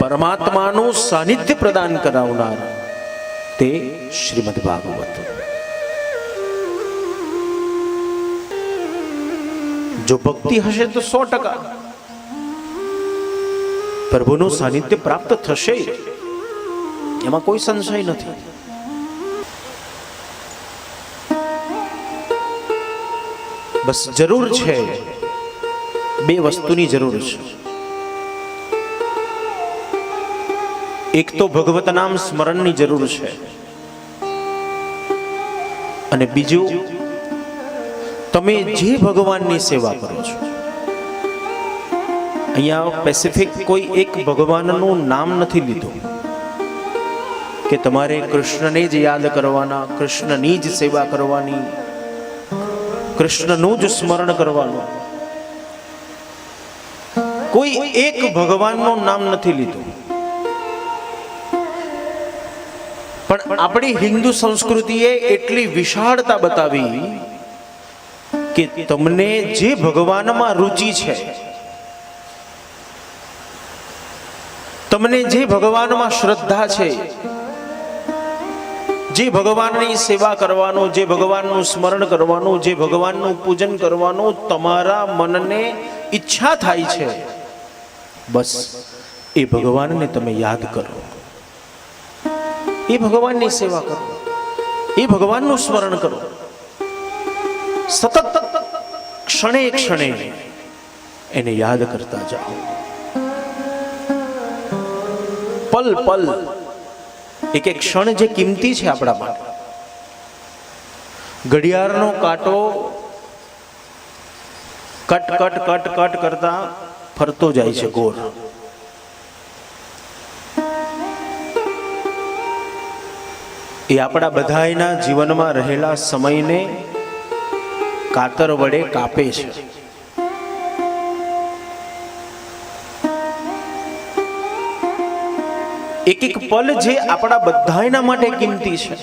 પરમાત્માનું સાનિધ્ય પ્રદાન કરાવનાર તે શ્રીમદ ભાગવત જો ભક્તિ હશે તો સો ટકા પ્રભુનું સાનિધ્ય પ્રાપ્ત થશે જ. એમાં કોઈ સંશય નથી બસ જરૂર છે બે વસ્તુની જરૂર છે એક તો ભગવત નામ સ્મરણની જરૂર છે. અને બીજું, તમે જે ભગવાનની સેવા કરો છો. અહીંયા પેસિફિક કોઈ એક ભગવાનનું નામ નથી લીધું. કે તમારે કૃષ્ણને જ યાદ કરવાના, કૃષ્ણની જ સેવા કરવાની, કૃષ્ણનું જ સ્મરણ કરવાનું. કોઈ એક ભગવાનનું નામ નથી લીધું. પણ આપણી હિન્દુ સંસ્કૃતિએ એટલી વિશાળતા બતાવી કે તમને જે ભગવાનમાં રુચિ છે, તમને જે ભગવાનમાં શ્રદ્ધા છે, જે ભગવાનની સેવા કરવાનું, જે ભગવાનનું સ્મરણ કરવાનું, જે ભગવાનનું પૂજન કરવાનું તમારા મનને ઈચ્છા થાય છે, બસ એ ભગવાનને તમે યાદ કરો. એ ભગવાનની સેવા કરો. એ ભગવાનનું સ્મરણ કરો. સતત ક્ષણે ક્ષણે એને યાદ કરતા જાઓ. પલ પલ એક એક ક્ષણ જે કિંમતી છે આપણા માટે. ઘડિયાળનો કાંટો કટ કટ કટ કટ કરતા ફરતો જાય છે ગોળ એ આપણા બધાના જીવનમાં રહેલા સમયને કાતર વડે કાપે છે. એક એક પલ જે આપણા બધાના માટે કિંમતી છે.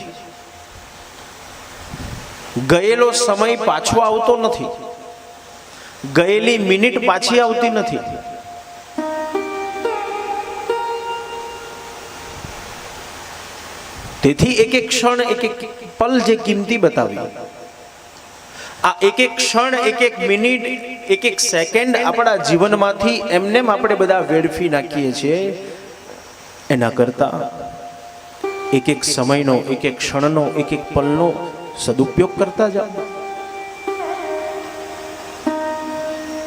ગયેલો સમય પાછો આવતો નથી. ગયેલી મિનિટ પાછી આવતી નથી. તેથી એક એક ક્ષણ, એક એક પલ જે કિંમતી બતાવી. આ એક એક ક્ષણ, એક એક મિનિટ, એક એક સેકન્ડ આપણા જીવનમાંથી એમનેમ આપણે બધા વેડફી નાખીએ છીએ. એના કરતા એક એક સમયનો, એક એક ક્ષણનો, એક એક પલનો સદુપયોગ કરતા જાઓ.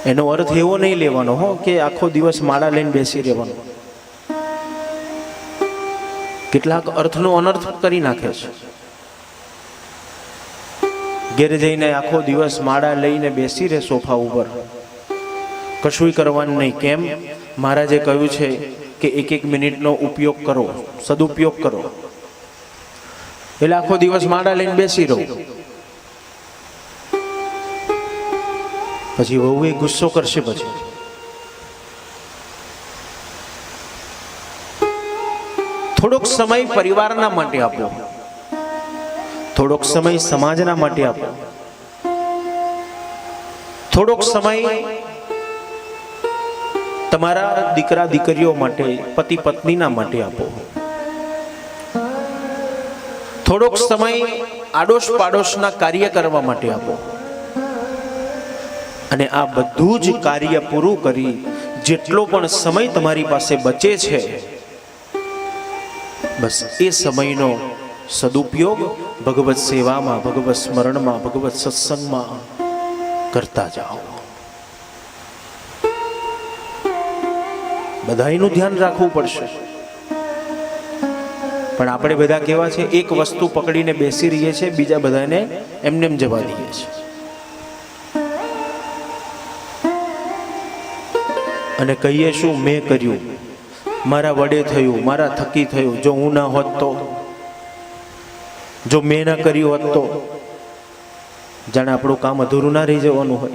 એનો અર્થ એવો નહીં લેવાનો હો કે આખો દિવસ માળા લઈને બેસી રહેવાનો. કેટલાક અર્થનો અનર્થ કરી નાખે છે. ઘેર જઈને આખો દિવસ માળા લઈને બેસી રહે સોફા ઉપર. કશું કરવાનું નહીં. કેમ? મહારાજે કહ્યું છે કે એક એક મિનિટનો ઉપયોગ કરો. સદુપયોગ કરો. એટલે આખો દિવસ માળા લઈને બેસી રહો. પછી વહુ એ ગુસ્સો કરશે પછી. થોડોક સમય પરિવારના માટે આપો. થોડોક સમય સમાજના માટે આપો. થોડોક સમય તમારા દીકરા દીકરીઓ માટે, પતિ પત્નીના માટે આપો. થોડોક સમય આડોશ પાડોશના કાર્ય કરવા માટે આપો. અને આ બધું જ કાર્ય પૂરું કરી, જેટલો પણ સમય તમારી પાસે બચે છે બસ, એ સમયનો સદુપયોગ ભગવત સેવામાં, ભગવત સ્મરણમાં, ભગવત સત્સંગમાં કરતા જાઓ. બધાયનું ધ્યાન રાખવું પડશે. પણ આપણે બધા કેવા છે, એક વસ્તુ પકડીને બેસી રહીએ છીએ, બીજા બધાને એમનેમ જવા દઈએ છીએ. અને કહીએ શું, મેં કર્યું. મારા વડે થયું, મારા થકી થયું, જો હું ના હોત તો, જો મેં ના કર્યું હોત તો. જાણે આપણું કામ અધૂરું ના રહી જવાનું હોય.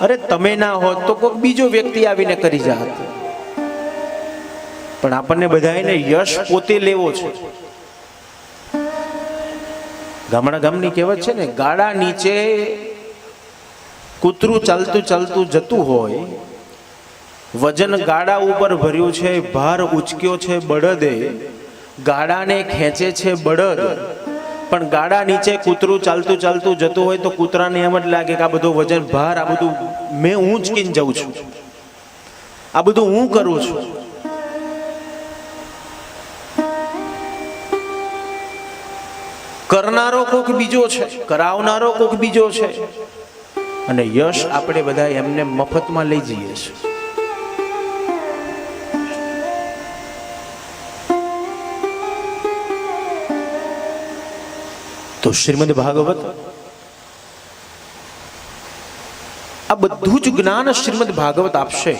અરે તમે ના હોત તો કોઈક બીજો વ્યક્તિ આવીને કરી જાત. પણ આપણને બધાને યશ પોતે લેવો છે. ગામડા ગામની કહેવત છે ને, ગાડા નીચે કૂતરું ચાલતું ચાલતું જતું હોય વજન ગાડા ઉપર ભર્યું છે, ભાર ઉચક્યો છે બળદે. ગાડાને ખેંચે છે બળદ. પણ ગાડા નીચે કૂતરું ચાલતું ચાલતું જતું હોય તો કૂતરાને એમ જ લાગે કે આ બધું વજન, ભાર, આ બધું મેં હું ચકીને જાઉં છું. આ બધું હું કરું છું? કરનારો કોક બીજો છે, કરાવનારો કોક બીજો છે. અને યશ આપણે બધા એમને મફતમાં લઈ જઈએ છીએ. તો શ્રીમદ ભાગવત. આ બધું જ જ્ઞાન શ્રીમદ ભાગવત આપશે.